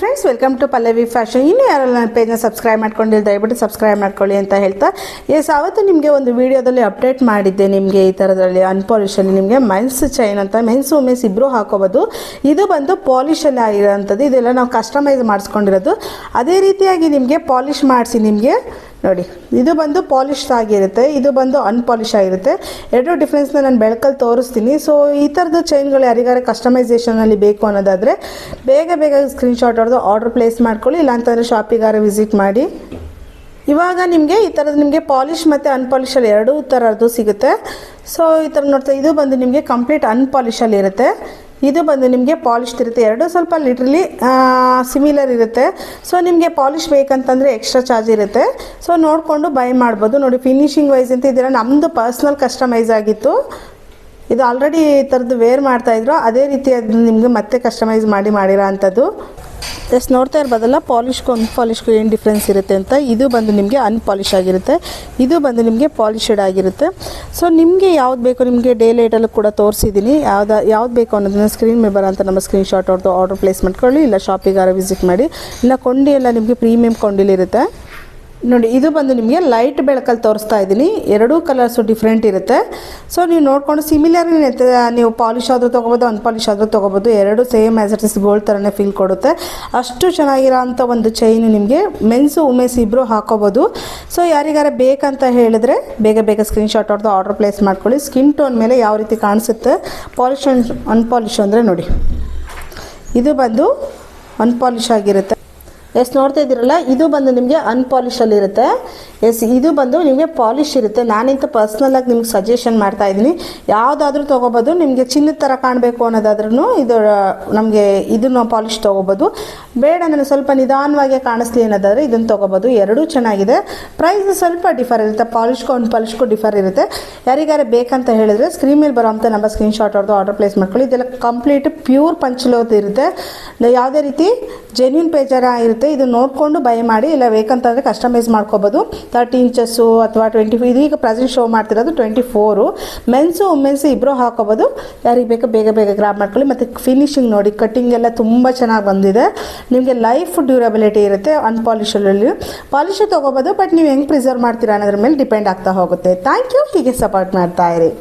Friends welcome to Pallavi fashion ಇನ್ನೂ ಯಾರೆಲ್ಲ ನನ್ನ ಪೇಜ್ನ ಸಬ್ಸ್ಕ್ರೈಬ್ ಮಾಡ್ಕೊಂಡಿಲ್ಲ, ದಯವಿಟ್ಟು ಸಬ್ಸ್ಕ್ರೈಬ್ ಮಾಡ್ಕೊಳ್ಳಿ ಅಂತ ಹೇಳ್ತಾ. ಎಸ್ ಆವತ್ತು ನಿಮಗೆ ಒಂದು ವಿಡಿಯೋದಲ್ಲಿ ಅಪ್ಡೇಟ್ ಮಾಡಿದ್ದೆ ನಿಮಗೆ ಈ ಥರದಲ್ಲಿ ಅನ್ಪಾಲಿಷಲ್ಲಿ ನಿಮಗೆ ಮೆನ್ಸ್ ಚೈನ್ ಅಂತ. ಮೆನ್ಸ್ ವುಮೆನ್ಸ್ ಇಬ್ಬರು ಹಾಕೋಬೋದು. ಇದು ಬಂದು ಪಾಲಿಷಲ್ಲಿ ಆಗಿರೋಂಥದ್ದು. ಇದೆಲ್ಲ ನಾವು ಕಸ್ಟಮೈಸ್ ಮಾಡಿಸ್ಕೊಂಡಿರೋದು. ಅದೇ ರೀತಿಯಾಗಿ ನಿಮಗೆ ಪಾಲಿಷ್ ಮಾಡಿಸಿ ನಿಮಗೆ. ನೋಡಿ, ಇದು ಬಂದು ಪಾಲಿಶ್ ಆಗಿರುತ್ತೆ, ಇದು ಬಂದು ಅನ್ಪಾಲಿಶ್ ಆಗಿರುತ್ತೆ. ಎರಡು ಡಿಫ್ರೆನ್ಸ್ನ ನಾನು ಬೆಳಕಲ್ಲಿ ತೋರಿಸ್ತೀನಿ. ಸೊ ಈ ಥರದ ಚೈನ್ಗಳು ಯಾರಿಗಾರ ಕಸ್ಟಮೈಸೇಷನಲ್ಲಿ ಬೇಕು ಅನ್ನೋದಾದರೆ, ಬೇಗ ಬೇಗ ಸ್ಕ್ರೀನ್ಶಾಟ್ ಹೊಡೆದು ಆರ್ಡರ್ ಪ್ಲೇಸ್ ಮಾಡ್ಕೊಳ್ಳಿ, ಇಲ್ಲಾಂತಂದರೆ ಶಾಪಿಗಾರ ವಿಸಿಟ್ ಮಾಡಿ. ಇವಾಗ ನಿಮಗೆ ಈ ಥರದ್ದು ನಿಮಗೆ ಪಾಲಿಶ್ ಮತ್ತು ಅನ್ಪಾಲಿಷಲ್ಲಿ ಎರಡೂ ಥರದ್ದು ಸಿಗುತ್ತೆ. ಸೊ ಈ ಥರ ನೋಡ್ತಾ, ಇದು ಬಂದು ನಿಮಗೆ ಕಂಪ್ಲೀಟ್ ಅನ್ಪಾಲಿಶಲ್ಲಿ ಇರುತ್ತೆ. ಇದು ಬಂದು ನಿಮಗೆ ಪಾಲಿಶ್ ಇರುತ್ತೆ. ಎರಡು ಸ್ವಲ್ಪ ಲಿಟ್ರಲಿ ಸಿಮಿಲರ್ ಇರುತ್ತೆ. ಸೊ ನಿಮಗೆ ಪಾಲಿಶ್ ಬೇಕಂತಂದರೆ ಎಕ್ಸ್ಟ್ರಾ ಚಾರ್ಜ್ ಇರುತ್ತೆ. ಸೊ ನೋಡಿಕೊಂಡು ಬೈ ಮಾಡ್ಬೋದು. ನೋಡಿ ಫಿನಿಶಿಂಗ್ ವೈಸ್ ಅಂತ ಇದೆಲ್ಲ ನಮ್ಮದು ಪರ್ಸ್ನಲ್ ಕಸ್ಟಮೈಸ್ ಆಗಿತ್ತು. ಇದು ಆಲ್ರೆಡಿ ಈ ಥರದ್ದು ವೇರ್ ಮಾಡ್ತಾಯಿದ್ರು ಅದೇ ರೀತಿ ಅದು ನಿಮಗೆ ಮತ್ತೆ ಕಸ್ಟಮೈಸ್ ಮಾಡಿ ಮಾಡಿರೋ ಅಂಥದ್ದು. ಜಸ್ಟ್ ನೋಡ್ತಾ ಇರ್ಬೋದಲ್ಲ ಪಾಲಿಶ್ಗೂ ಅನ್ಪಾಲಿಶ್ಗೂ ಏನು ಡಿಫ್ರೆನ್ಸ್ ಇರುತ್ತೆ ಅಂತ? ಇದು ಬಂದು ನಿಮಗೆ ಅನ್ಪಾಲಿಶ್ ಆಗಿರುತ್ತೆ. ಇದು ಬಂದು ನಿಮಗೆ ಪಾಲಿಶಡ್ ಆಗಿರುತ್ತೆ. ಸೊ ನಿಮಗೆ ಯಾವ್ದು ಬೇಕು ನಿಮಗೆ ಡೇ ಲೈಟಲ್ಲಿ ಕೂಡ ತೋರಿಸಿದ್ದೀನಿ ಯಾವ್ದು ಯಾವ್ದು ಬೇಕು ಅನ್ನೋದನ್ನ ಸ್ಕ್ರೀನ್ ಮೇಲೆ ಅಂತ ನಮ್ಮ ಸ್ಕ್ರೀನ್ ಶಾಟ್ ಅವ್ರದ್ದು ಆರ್ಡರ್ ಪ್ಲೇಸ್ ಮಾಡ್ಕೊಳ್ಳಿ ಇಲ್ಲ ಶಾಪಿಗಾರ ವಿಸಿಟ್ ಮಾಡಿ. ಇಲ್ಲ ಕೊಂಡಿ ಎಲ್ಲ ನಿಮಗೆ ಪ್ರೀಮಿಯಂ ಕೊಂಡಿಲಿರುತ್ತೆ. ನೋಡಿ, ಇದು ಬಂದು ನಿಮಗೆ ಲೈಟ್ ಬೆಳಕಲ್ಲಿ ತೋರಿಸ್ತಾ ಇದ್ದೀನಿ. ಎರಡೂ ಕಲರ್ಸು ಡಿಫ್ರೆಂಟ್ ಇರುತ್ತೆ. ಸೊ ನೀವು ನೋಡಿಕೊಂಡು ಸಿಮಿಲರ್ ನೀವು ಪಾಲಿಶ್ ಆದರೂ ತೊಗೋಬೋದು ಅನ್ಪಾಲಿಶ್ ಆದರೂ ತೊಗೋಬೋದು, ಎರಡು same as it is gold ಥರನೇ ಫೀಲ್ ಕೊಡುತ್ತೆ. ಅಷ್ಟು ಚೆನ್ನಾಗಿರೋ ಒಂದು ಚೈನು ನಿಮಗೆ ಮೆನ್ಸು ಉಮೆನ್ಸ್ ಇಬ್ಬರು ಹಾಕೋಬೋದು. ಸೊ ಯಾರಿಗಾರ ಬೇಕಂತ ಹೇಳಿದ್ರೆ ಬೇಗ ಬೇಗ ಸ್ಕ್ರೀನ್ಶಾಟ್ ಹೊಡೆದು ಆರ್ಡರ್ ಪ್ಲೇಸ್ ಮಾಡ್ಕೊಳ್ಳಿ. ಸ್ಕಿನ್ ಟೋನ್ ಮೇಲೆ ಯಾವ ರೀತಿ ಕಾಣಿಸುತ್ತೆ? ಪಾಲಿಶ್ ಅನ್ಪಾಲಿಶ್ ಅಂದರೆ ನೋಡಿ. ಇದು ಬಂದು ಅನ್ಪಾಲಿಶ್ ಆಗಿರುತ್ತೆ. ಎಸ್ ನೋಡ್ತಾ ಇದ್ದೀರಲ್ಲ, ಇದು ಬಂದು ನಿಮಗೆ ಅನ್ಪಾಲಿಶಲ್ಲಿ ಇರುತ್ತೆ. ಎಸ್, ಇದು ಬಂದು ನಿಮಗೆ ಪಾಲಿಶ್ ಇರುತ್ತೆ. ನಾನಿಂತ ಪರ್ಸ್ನಲಾಗಿ ನಿಮ್ಗೆ ಸಜೆಷನ್ ಮಾಡ್ತಾ ಇದ್ದೀನಿ. ಯಾವುದಾದ್ರೂ ತೊಗೋಬೋದು, ನಿಮಗೆ ಚಿನ್ನದ ಥರ ಕಾಣಬೇಕು ಅನ್ನೋದಾದ್ರೂ ಇದು ನಮಗೆ ಇದನ್ನು ಪಾಲಿಶ್ ತೊಗೋಬೋದು. ಬೇಡ ನನಗೆ ಸ್ವಲ್ಪ ನಿಧಾನವಾಗಿ ಕಾಣಿಸ್ಲಿ ಅನ್ನೋದಾದ್ರೆ ಇದನ್ನು ತೊಗೋಬೋದು. ಎರಡೂ ಚೆನ್ನಾಗಿದೆ. ಪ್ರೈಸ್ ಸ್ವಲ್ಪ ಡಿಫರ್ ಇರುತ್ತೆ. ಪಾಲಿಶ್ಗೂ ಪಾಲಿಷ್ಗೂ ಡಿಫರ್ ಇರುತ್ತೆ. ಯಾರಿಗಾರ ಬೇಕಂತ ಹೇಳಿದ್ರೆ ಸ್ಕ್ರೀನ್ ಮೇಲೆ ಬರೋಂಥ ನಮ್ಮ ಸ್ಕ್ರೀನ್ಶಾಟ್ ಅವ್ರದ್ದು ಆರ್ಡರ್ ಪ್ಲೇಸ್ ಮಾಡ್ಕೊಳ್ಳಿ. ಇದೆಲ್ಲ ಕಂಪ್ಲೀಟ್ ಪ್ಯೂರ್ ಪಂಚಲೋತ್ ಇರುತ್ತೆ. ಯಾವುದೇ ರೀತಿ ಜೆನ್ಯೂನ್ ಪೇಜರ ಇರುತ್ತೆ ಇದು ನೋಡಿಕೊಂಡು ಬೈ ಮಾಡಿ, ಇಲ್ಲ ಬೇಕಂತಂದರೆ ಕಸ್ಟಮೈಸ್ ಮಾಡ್ಕೋಬೋದು. ತರ್ಟಿ ಇಂಚಸ್ಸು ಅಥವಾ ಟ್ವೆಂಟಿ ಇದು ಈಗ ಪ್ರೆಸೆಂಟ್ ಶೋ ಮಾಡ್ತಿರೋದು ಟ್ವೆಂಟಿ ಫೋರು ಮೆನ್ಸು ವುಮೆನ್ಸು ಇಬ್ಬರು ಹಾಕೋಬೋದು. ಯಾರಿಗೆ ಬೇಕೋ ಬೇಗ ಬೇಗ ಗ್ರಾಪ್ ಮಾಡ್ಕೊಳ್ಳಿ. ಮತ್ತು ಫಿನಿಶಿಂಗ್ ನೋಡಿ ಕಟ್ಟಿಂಗ್ ಎಲ್ಲ ತುಂಬ ಚೆನ್ನಾಗಿ ಬಂದಿದೆ. ನಿಮಗೆ ಲೈಫ್ ಡ್ಯೂರಬಿಲಿಟಿ ಇರುತ್ತೆ ಅನ್ಪಾಲಿಶಲ್ಲಿ ಪಾಲಿಷ್ ತೊಗೋಬೋದು ಬಟ್ ನೀವು ಹೆಂಗೆ ಪ್ರಿಸರ್ವ್ ಮಾಡ್ತೀರಾ ಅನ್ನೋದ್ರ ಮೇಲೆ ಡಿಪೆಂಡ್ ಆಗ್ತಾ ಹೋಗುತ್ತೆ. ಥ್ಯಾಂಕ್ ಯು ಹೀಗೆ ಸಪೋರ್ಟ್ ಮಾಡ್ತಾ ಇರಿ.